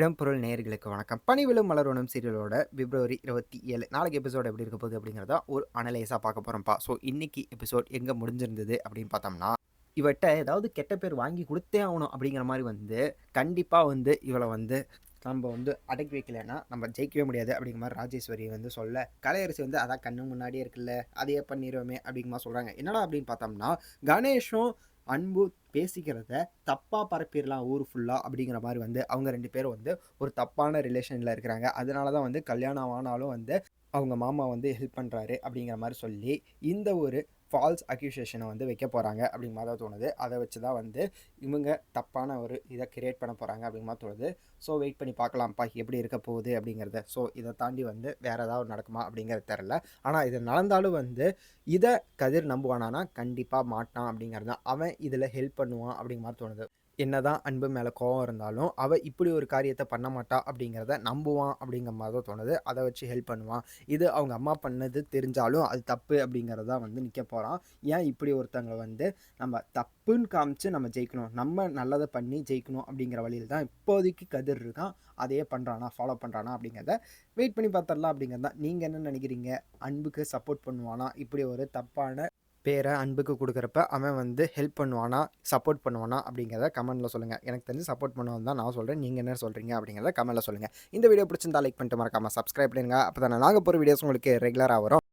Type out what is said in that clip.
இடம்பொருள் நேர்களுக்கு வணக்கம். பணிவிலும் மலர்வனம் சீரியலோட பிப்ரவரி இருபத்தி ஏழு. நாளைக்கு எபிசோட் எப்படி இருக்க போகுது அப்படிங்கிறத ஒரு அனலைஸாக பார்க்க போகிறோம்ப்பா ஸோ இன்னைக்கு எபிசோட் எங்கே முடிஞ்சிருந்தது அப்படின்னு பார்த்தோம்னா இவட்ட ஏதாவது கெட்ட பேர் வாங்கி கொடுத்தே ஆகணும் அப்படிங்கிற மாதிரி வந்து கண்டிப்பாக வந்து இவளை வந்து நம்ம வந்து அடக்கி வைக்கலைன்னா நம்ம ஜெயிக்கவே முடியாது அப்படிங்கிற மாதிரி ராஜேஸ்வரி வந்து சொல்ல கலையரசி வந்து அதான் கண்ணு முன்னாடியே இருக்குல்ல அதையே பண்ணிடுவோமே அப்படிங்கிற மாதிரி சொல்கிறாங்க என்னடா அப்படின்னு பார்த்தோம்னா கணேஷும் அன்பு பேசிக்கிறத தப்பாக பரப்பிடலாம் ஊர் ஃபுல்லாக அப்படிங்கிற மாதிரி வந்து அவங்க ரெண்டு பேரும் வந்து ஒரு தப்பான ரிலேஷனில் இருக்கிறாங்க. அதனால தான் வந்து கல்யாணம் ஆனாலும் வந்து அவங்க மாமா வந்து ஹெல்ப் பண்ணுறாரு அப்படிங்கிற மாதிரி சொல்லி இந்த ஒரு ஃபால்ஸ் அக்யூசேஷனை வந்து வைக்க போகிறாங்க அப்படிங்கிற மாதிரி தான் தோணுது. அதை வச்சு தான் வந்து இவங்க தப்பான ஒரு இதை கிரியேட் பண்ண போகிறாங்க அப்படிங்கிற மாதிரி தோணுது. ஸோ வெயிட் பண்ணி பார்க்கலாம்ப்பா எப்படி இருக்க போகுது அப்படிங்கிறத. ஸோ இதை தாண்டி வந்து வேறு ஏதாவது நடக்குமா அப்படிங்கிறது தெரில ஆனால் இது நடந்தாலும் வந்து இதை கதிர் நம்புவானானா கண்டிப்பாக மாட்டான் அப்படிங்கிறது தான். அவன் இதில் ஹெல்ப் பண்ணுவான் அப்படிங்கிற மாதிரி தோணுது. என்னதான் அன்பு மேலே கோவம் இருந்தாலும் அவள் இப்படி ஒரு காரியத்தை பண்ண மாட்டா அப்படிங்கிறத நம்புவான் அப்படிங்கிற மாதிரி தான் தோணுது. அதை வச்சு ஹெல்ப் பண்ணுவான். இது அவங்க அம்மா பண்ணது தெரிஞ்சாலும் அது தப்பு அப்படிங்கிறதான் வந்து நிற்க போகிறான் ஏன் இப்படி ஒருத்தங்களை வந்து நம்ம தப்புன்னு காமிச்சு நம்ம ஜெயிக்கணும் நம்ம நல்லதை பண்ணி ஜெயிக்கணும் அப்படிங்கிற வழியில் தான் இப்போதைக்கு கதிர் இருக்கான். அதையே பண்ணுறானா ஃபாலோ பண்ணுறானா அப்படிங்கிறத வெயிட் பண்ணி பார்த்துடலாம் அப்படிங்கிறது தான். நீங்கள் என்ன நினைக்கிறீங்க? அன்புக்கு சப்போர்ட் பண்ணுவானா? இப்படி ஒரு தப்பான பேரை அன்புக்கு கொடுக்குறப்ப அவன் வந்து ஹெல்ப் பண்ணுவானா? சப்போர்ட் பண்ணுவானா? அப்படிங்கிறத கமெண்ட்டில் சொல்லுங்கள் எனக்கு தெரிஞ்சு சப்போர்ட் பண்ணுவான் தான் நான் சொல்கிறேன் நீங்கள் என்ன சொல்கிறீங்க அப்படிங்கிறத கமெண்ட்டில் சொல்லுங்கள் இந்த வீடியோ பிடிச்சிருந்தா லைக் பண்ணிட்டு மறக்காமல் சப்ஸ்கிரைப் பண்ணுங்க அப்போ தான் நாங்கள் போகிற வீடியோஸ் உங்களுக்கு ரெகுலராக வரும்.